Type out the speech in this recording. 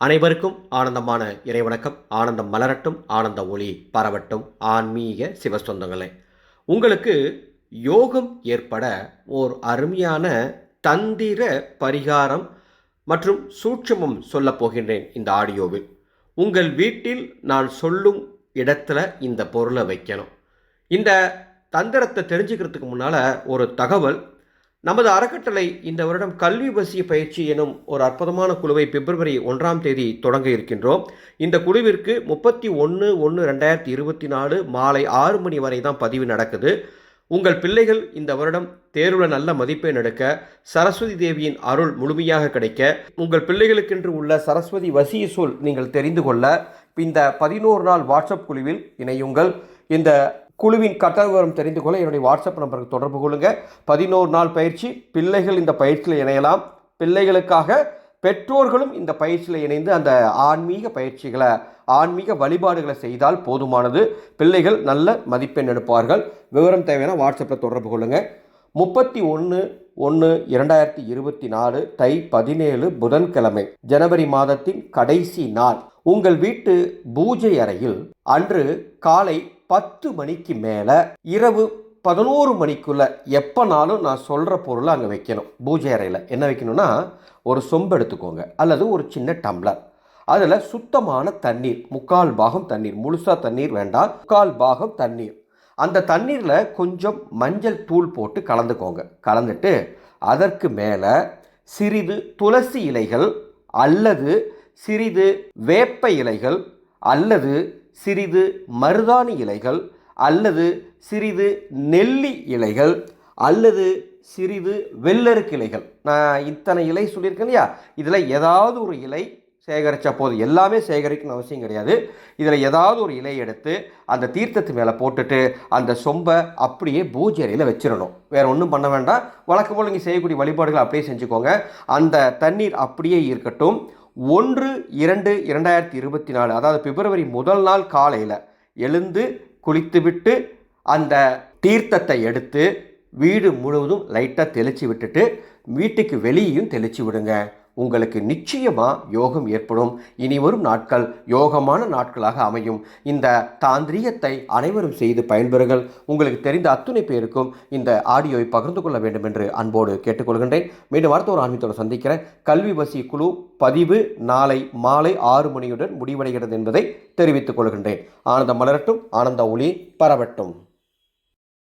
அனைவருக்கும் ஆனந்தமான இறைவணக்கம். ஆனந்தம் மலரட்டும் ஆனந்த ஒளி பரவட்டும். ஆன்மீக சிவசொந்தங்களே உங்களுக்கு யோகம் ஏற்பட ஓர் அருமையான தந்திர பரிகாரம் மற்றும் சூட்சமம் சொல்லப் போகின்றேன் இந்த ஆடியோவில். உங்கள் வீட்டில் நான் சொல்லும் இடத்துல இந்த பொருளை வைக்கணும். இந்த தந்திரத்தை தெரிஞ்சுக்கிறதுக்கு முன்னால் ஒரு தகவல். நமது அறக்கட்டளை இந்த வருடம் கல்வி வசிய பயிற்சி எனும் ஒரு அற்புதமான குழுவை பிப்ரவரி ஒன்றாம் தேதி தொடங்க இருக்கின்றோம். இந்த குழுவிற்கு முப்பத்தி ஒன்று ஒன்று ரெண்டாயிரத்தி இருபத்தி நாலு மாலை ஆறு மணி வரை தான் பதிவு நடக்குது. உங்கள் பிள்ளைகள் இந்த வருடம் தேர்வில் நல்ல மதிப்பெண் எடுக்க சரஸ்வதி தேவியின் அருள் முழுமையாக கிடைக்க உங்கள் பிள்ளைகளுக்கென்று உள்ள சரஸ்வதி வசிய சொல் நீங்கள் தெரிந்து கொள்ள இந்த பதினோரு நாள் வாட்ஸ்அப் குழுவில் இணையுங்கள். இந்த குழுவின் கட்டண விவரம் தெரிந்து கொள்ள என்னுடைய வாட்ஸ்அப் நம்பருக்கு தொடர்பு கொள்ளுங்க. பதினோரு நாள் பயிற்சி பிள்ளைகள் இந்த பயிற்சியில் இணையலாம். பிள்ளைகளுக்காக பெற்றோர்களும் இந்த பயிற்சியில் இணைந்து அந்த ஆன்மீக பயிற்சிகளை ஆன்மீக வழிபாடுகளை செய்தால் போதுமானது. பிள்ளைகள் நல்ல மதிப்பெண் எடுப்பார்கள். விவரம் தேவையான வாட்ஸ்அப்பில் தொடர்பு கொள்ளுங்கள் முப்பத்தி ஒன்று ஒன்று இரண்டாயிரத்தி இருபத்தி நாலு தை பதினேழு புதன்கிழமை ஜனவரி மாதத்தின் கடைசி நாள். உங்கள் வீட்டு பூஜை அறையில் அன்று காலை பத்து மணிக்கு மேலே இரவு பதினோரு மணிக்குள்ள எப்போனாலும் நான் சொல்கிற பொருளை அங்கே வைக்கணும். பூஜை அறையில். என்ன வைக்கணும்னா ஒரு சொம்பு எடுத்துக்கோங்க. அல்லது ஒரு சின்ன டம்ளர். அதில் சுத்தமான தண்ணீர் முக்கால் பாகம் தண்ணீர். முழுசாக தண்ணீர் வேண்டாம். முக்கால் பாகம் தண்ணீர். அந்த தண்ணீரில் கொஞ்சம் மஞ்சள் தூள் போட்டு கலந்துக்கோங்க. கலந்துட்டு அதற்கு மேலே சிறிது துளசி இலைகள் அல்லது சிறிது வேப்ப இலைகள் அல்லது சிறிது மருதாணி இலைகள் அல்லது சிறிது நெல்லி இலைகள் அல்லது சிறிது வெள்ளருக்கு இலைகள். நான் இத்தனை இலை சொல்லியிருக்கேன் இல்லையா? இதில் ஏதாவது ஒரு இலை சேகரித்த போது எல்லாமே சேகரிக்கணும்னு அவசியம் கிடையாது. இதில் ஏதாவது ஒரு இலை எடுத்து அந்த தீர்த்தத்து மேலே போட்டுட்டு அந்த சொம்பை அப்படியே பூஜை அறையில் வச்சிடணும். வேறு ஒன்றும் பண்ண வேண்டாம். வழக்கம் போல் நீங்கள் செய்யக்கூடிய வழிபாடுகள் அப்படியே செஞ்சுக்கோங்க. அந்த தண்ணீர் அப்படியே இருக்கட்டும். ஒன்று இரண்டு இரண்டாயிரத்தி இருபத்தி நாலு அதாவது பிப்ரவரி முதல் நாள் காலையில் எழுந்து குளித்துவிட்டு அந்த தீர்த்தத்தை எடுத்து வீடு முழுவதும் லைட்டாக தெளித்து விட்டுட்டு வீட்டுக்கு வெளியேயும் தெளித்து விடுங்க. உங்களுக்கு நிச்சயமாக யோகம் ஏற்படும். இனி வரும் நாட்கள் யோகமான நாட்களாக அமையும். இந்த தாந்திரியத்தை அனைவரும் செய்து பயன்பெறுங்கள். உங்களுக்கு தெரிந்த அத்துணை பேருக்கும் இந்த ஆடியோவை பகிர்ந்து கொள்ள வேண்டும் என்று அன்போடு கேட்டுக்கொள்கின்றேன். மீண்டும் அடுத்த ஒரு ஆன்மீகத்தோடு சந்திக்கிறேன். கல்வி வசி குழு பதிவு நாளை மாலை ஆறு மணியுடன் முடிவடைகிறது என்பதை தெரிவித்துக் கொள்கின்றேன். ஆனந்தம் மலரட்டும் ஆனந்த ஒளி பரவட்டும்.